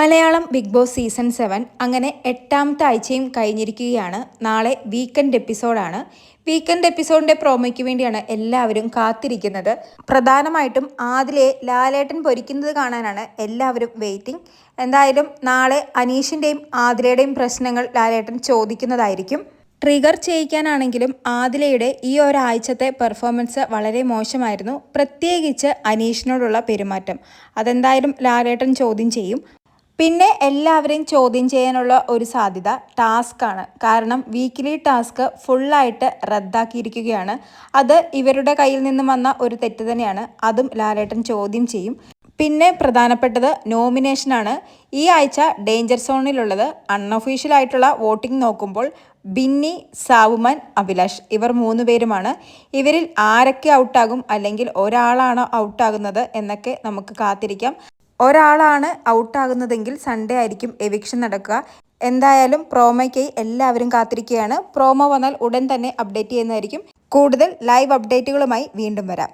Malayalam Bigg Boss season seven അങ്ങനെ എട്ടാമത്തെ ആഴ്ചയും കഴിഞ്ഞിരിക്കുകയാണ്. നാളെ വീക്കെൻഡ് എപ്പിസോഡാണ്. വീക്കെൻഡ് എപ്പിസോഡിന്റെ പ്രോമോയ്ക്ക് വേണ്ടിയാണ് എല്ലാവരും കാത്തിരിക്കുന്നത്. പ്രധാനമായിട്ടും ആദിലെ ലാലേട്ടൻ പൊരിക്കുന്നത് കാണാനാണ് എല്ലാവരും വെയിറ്റിംഗ് എന്തായാലും നാളെ അനീഷിന്റെയും ആദിലയുടെയും പ്രശ്നങ്ങൾ ലാലേട്ടൻ ചോദിക്കുന്നതായിരിക്കും. ട്രിഗർ ചെയ്യിക്കാനാണെങ്കിലും ആദിലയുടെ ഈ ഒരാഴ്ചത്തെ പെർഫോമൻസ് വളരെ മോശമായിരുന്നു. പ്രത്യേകിച്ച് അനീഷിനോടുള്ള പെരുമാറ്റം. അതെന്തായാലും ലാലേട്ടൻ ചോദ്യം ചെയ്യും. പിന്നെ എല്ലാവരെയും ചോദ്യം ചെയ്യാനുള്ള ഒരു സാധ്യത ടാസ്ക് ആണ്. കാരണം വീക്കിലി ടാസ്ക് ഫുള്ളായിട്ട് റദ്ദാക്കിയിരിക്കുകയാണ്. അത് ഇവരുടെ കയ്യിൽ നിന്നും വന്ന ഒരു തെറ്റ് തന്നെയാണ്. അതും ലാലേട്ടൻ ചോദ്യം ചെയ്യും. പിന്നെ പ്രധാനപ്പെട്ടത് നോമിനേഷനാണ് ഈ ആഴ്ച ഡേഞ്ചർ സോണിലുള്ളത് അൺഒഫീഷ്യൽ ആയിട്ടുള്ള വോട്ടിംഗ് നോക്കുമ്പോൾ ബിന്നി സാവുമാൻ അഭിലാഷ് ഇവർ മൂന്ന് പേരുമാണ്. ഇവരിൽ ആരൊക്കെ ഔട്ടാകും അല്ലെങ്കിൽ ഒരാളാണോ ഔട്ടാകുന്നത് എന്നൊക്കെ നമുക്ക് കാത്തിരിക്കാം. ഒരാളാണ് ഔട്ടാകുന്നതെങ്കിൽ സൺഡേ ആയിരിക്കും എവിക്ഷൻ നടക്കുക. എന്തായാലും പ്രോമോയ്ക്കായി എല്ലാവരും കാത്തിരിക്കുകയാണ്. പ്രോമോ വന്നാൽ ഉടൻ തന്നെ അപ്ഡേറ്റ് ചെയ്യുന്നതായിരിക്കും. കൂടുതൽ ലൈവ് അപ്ഡേറ്റുകളുമായി വീണ്ടും വരാം.